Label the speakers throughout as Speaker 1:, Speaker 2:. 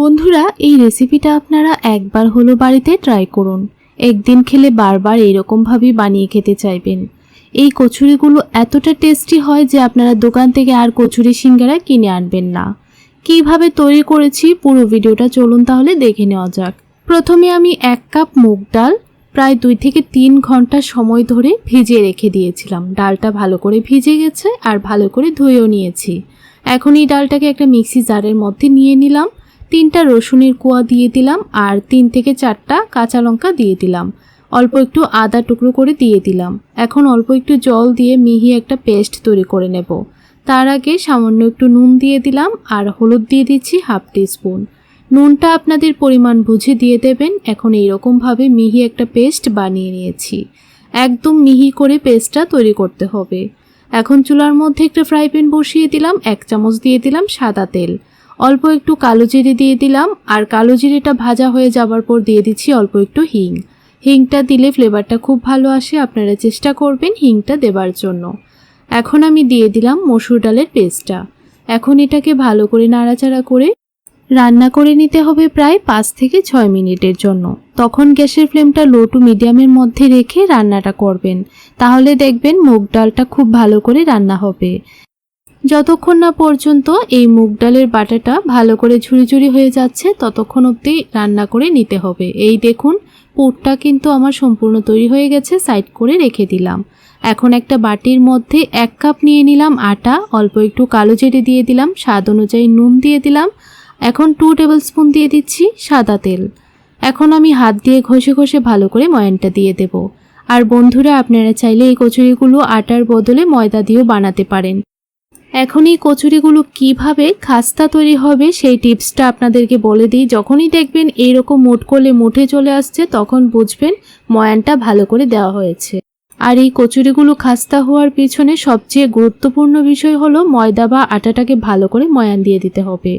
Speaker 1: বন্ধুরা, এই রেসিপিটা আপনারা একবার হলো বাড়িতে ট্রাই করুন। একদিন খেলে বারবার এরকমভাবেই বানিয়ে খেতে চাইবেন। এই কচুরিগুলো এতটা টেস্টি হয় যে আপনারা দোকান থেকে আর কচুরি সিঙ্গারা কিনে আনবেন না। কীভাবে তৈরি করেছি পুরো ভিডিওটা চলুন তাহলে দেখে নেওয়া যাক। প্রথমে আমি এক কাপ মুগ ডাল, প্রায় দুই থেকে তিন ঘণ্টা সময় ধরে ভিজিয়ে রেখে দিয়েছিলাম। ডালটা ভালো করে ভিজে গেছে আর ভালো করে ধুয়েও নিয়েছি। এখন এই ডালটাকে একটা মিক্সি জারের মধ্যে নিয়ে নিলাম। তিনটা রসুনের কোয়া দিয়ে দিলাম আর তিন থেকে চারটা কাঁচা লঙ্কা দিয়ে দিলাম। অল্প একটু আদা টুকরো করে দিয়ে দিলাম। এখন অল্প একটু জল দিয়ে মিহি একটা পেস্ট তৈরি করে নেব। তার আগে সামান্য একটু নুন দিয়ে দিলাম আর হলুদ দিয়ে দিচ্ছি হাফ টিস্পুন। নুনটা আপনাদের পরিমাণ বুঝে দিয়ে দেবেন। এখন এইরকমভাবে মিহি একটা পেস্ট বানিয়ে নিয়েছি। একদম মিহি করে পেস্টটা তৈরি করতে হবে। এখন চুলার মধ্যে একটা ফ্রাই প্যান বসিয়ে দিলাম, এক চামচ দিয়ে দিলাম সাদা তেল। অল্প একটু কালো জিরে দিয়ে দিলাম, আর কালো জিরেটা ভাজা হয়ে যাবার পর দিয়ে দিচ্ছি অল্প একটু হিং। হিংটা দিলে ফ্লেভারটা খুব ভালো আসে, আপনারা চেষ্টা করবেন হিংটা দেবার জন্য। এখন আমি দিয়ে দিলাম মসুর ডালের পেস্টটা। এখন এটাকে ভালো করে নাড়াচাড়া করে রান্না করে নিতে হবে প্রায় পাঁচ থেকে ছয় মিনিটের জন্য। তখন গ্যাসের ফ্লেমটা লো টু মিডিয়ামের মধ্যে রেখে রান্নাটা করবেন। তাহলে দেখবেন মুগ ডালটা খুব ভালো করে রান্না হবে। যতক্ষণ না পর্যন্ত এই মুগ ডালের বাটাটা ভালো করে ঝুড়ি ঝুড়ি হয়ে যাচ্ছে, ততক্ষণ অবধি রান্না করে নিতে হবে। এই দেখুন, পুরটা কিন্তু আমার সম্পূর্ণ তৈরি হয়ে গেছে, সাইড করে রেখে দিলাম। এখন একটা বাটির মধ্যে এক কাপ নিয়ে নিলাম আটা, অল্প একটু কালো জিরে দিয়ে দিলাম, স্বাদ অনুযায়ী নুন দিয়ে দিলাম। এখন টু টেবিল স্পুন দিয়ে দিচ্ছি সাদা তেল। এখন আমি হাত দিয়ে ঘষে ঘষে ভালো করে ময়ানটা দিয়ে দেব। আর বন্ধুরা, আপনারা চাইলে এই কচুরিগুলো আটার বদলে ময়দা দিয়েও বানাতে পারেন। এখন এই কচুরিগুলো কীভাবে খাস্তা তৈরি হবে সেই টিপসটা আপনাদেরকে বলে দিই। যখনই দেখবেন এইরকম মুঠ করলে মুঠে চলে আসছে, তখন বুঝবেন ময়ানটা ভালো করে দেওয়া হয়েছে। আর এই কচুরিগুলো খাস্তা হওয়ার পিছনে সবচেয়ে গুরুত্বপূর্ণ বিষয় হলো ময়দা বা আটাটাকে ভালো করে ময়ান দিয়ে দিতে হবে।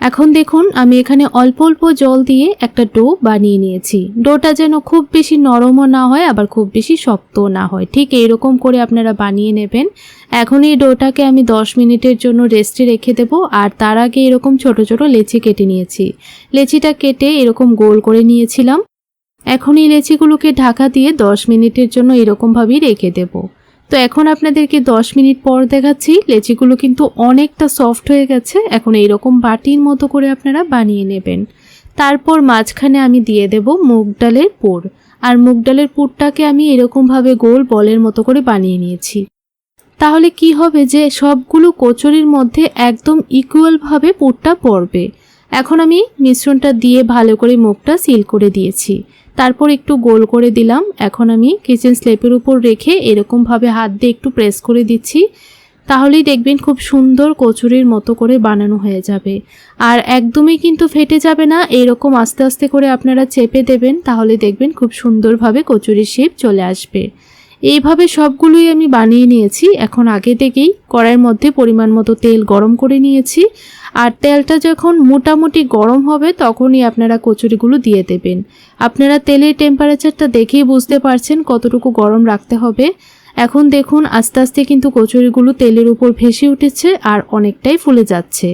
Speaker 1: এখন দেখুন, আমি এখানে অল্প অল্প জল দিয়ে একটা ডো বানিয়ে নিয়েছি। ডোটা যেন খুব বেশি নরমও না হয়, আবার খুব বেশি শক্তও না হয়। ঠিক এইরকম করে আপনারা বানিয়ে নেবেন। এখন এই ডোটাকে আমি 10 মিনিটের জন্য রেস্টে রেখে দেবো, আর তার আগে এরকম ছোট ছোট লেচি কেটে নিয়েছি। লেচিটা কেটে এরকম গোল করে নিয়েছিলাম। এখন এই লেচিগুলোকে ঢাকা দিয়ে 10 মিনিটের জন্য এরকমভাবেই রেখে দেবো। তো এখন আপনাদেরকে 10 মিনিট পর দেখাচ্ছি। লেচিগুলো কিন্তু অনেকটা সফট হয়ে গেছে। এখন এইরকম বাটির মতো করে আপনারা বানিয়ে নেবেন। তারপর মাঝখানে আমি দিয়ে দেব মুগ ডালের পুর। আর মুগ ডালের পুরটাকে আমি এরকমভাবে গোল বলের মতো করে বানিয়ে নিয়েছি। তাহলে কি হবে যে সবগুলো কচুরির মধ্যে একদম ইকুয়ালভাবে পুরটা পড়বে। এখন আমি মিশ্রণটা দিয়ে ভালো করে মুখটা সিল করে দিয়েছি। তারপর একটু গোল করে দিলাম। এখন আমি কিচেন স্লেপের উপর রেখে এরকমভাবে হাত দিয়ে একটু প্রেস করে দিচ্ছি। তাহলেই দেখবেন খুব সুন্দর কচুরির মতো করে বানানো হয়ে যাবে। আর একদমই কিন্তু ফেটে যাবে না, এরকম আস্তে আস্তে করে আপনারা চেপে দেবেন, তাহলে দেখবেন খুব সুন্দরভাবে কচুরির শেপ চলে আসবে। এইভাবে সবগুলোই আমি বানিয়ে নিয়েছি। এখন আগে থেকেই কড়াইয়ের মধ্যে পরিমাণ মতো তেল গরম করে নিয়েছি। আর তেলটা যখন মোটামুটি গরম হবে, তখনই আপনারা কচুরিগুলো দিয়ে দেবেন। আপনারা তেলের টেম্পারেচারটা দেখেই বুঝতে পারছেন কতটুকু গরম রাখতে হবে। এখন দেখুন, আস্তে আস্তে কিন্তু কচুরিগুলো তেলের উপর ভেসে উঠেছে আর অনেকটাই ফুলে যাচ্ছে।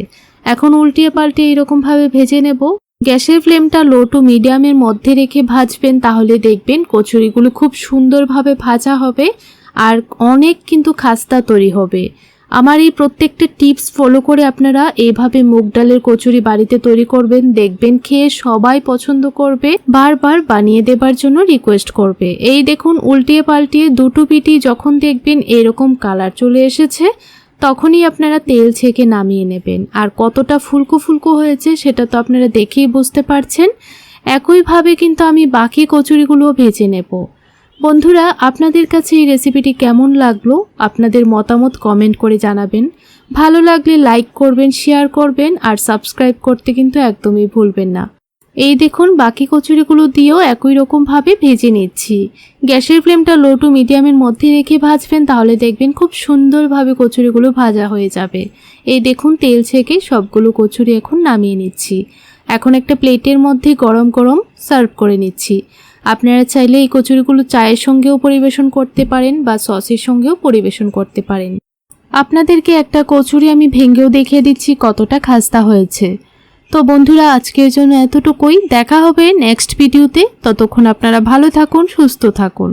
Speaker 1: এখন উল্টিয়ে পাল্টিয়ে এরকমভাবে ভেজে নেব। গ্যাসের ফ্লেমটা লো টু মিডিয়ামের মধ্যে রেখে ভাজবেন, তাহলে দেখবেন কচুরিগুলো খুব সুন্দরভাবে ভাজা হবে আর অনেক কিন্তু খাস্তা তৈরি হবে। আমার এই প্রত্যেকটা টিপস ফলো করে আপনারা এইভাবে মুগ ডালের কচুরি বাড়িতে তৈরি করবেন, দেখবেন খেয়ে সবাই পছন্দ করবে, বারবার বানিয়ে দেবার জন্য রিকোয়েস্ট করবে। এই দেখুন, উল্টিয়ে পাল্টিয়ে দুটো পিটি যখন দেখবেন এরকম কালার চলে এসেছে তখনই আপনারা তেল ছেঁকে নামিয়ে নেবেন। আর কতটা ফুলকো ফুলকো হয়েছে সেটা তো আপনারা দেখেই বুঝতে পারছেন। একইভাবে কিন্তু আমি বাকি কচুরিগুলোও ভেজে নেব। বন্ধুরা, আপনাদের কাছে এই রেসিপিটি কেমন লাগল? আপনাদের মতামত কমেন্ট করে জানাবেন। ভালো লাগলে লাইক করবেন, শেয়ার করবেন, আর সাবস্ক্রাইব করতে কিন্তু একদমই ভুলবেন না। এই দেখুন, বাকি কচুরিগুলো দিয়েও একই রকমভাবে ভেজে নিচ্ছি। গ্যাসের ফ্লেমটা লো টু মিডিয়ামের মধ্যে রেখে ভাজবেন, তাহলে দেখবেন খুব সুন্দরভাবে কচুরিগুলো ভাজা হয়ে যাবে। এই দেখুন, তেল ছেঁকে সবগুলো কচুরি এখন নামিয়ে নিচ্ছি। এখন একটা প্লেটের মধ্যে গরম গরম সার্ভ করে নিচ্ছি। আপনারা চাইলে এই কচুরিগুলো চায়ের সঙ্গেও পরিবেশন করতে পারেন বা সসের সঙ্গেও পরিবেশন করতে পারেন। আপনাদেরকে একটা কচুরি আমি ভেঙেও দেখিয়ে দিচ্ছি কতটা খাস্তা হয়েছে। তো বন্ধুরা আজকের জন্য এতটুকুই। দেখা হবে নেক্সট ভিডিওতে ততক্ষণ আপনারা ভালো থাকুন, সুস্থ থাকুন।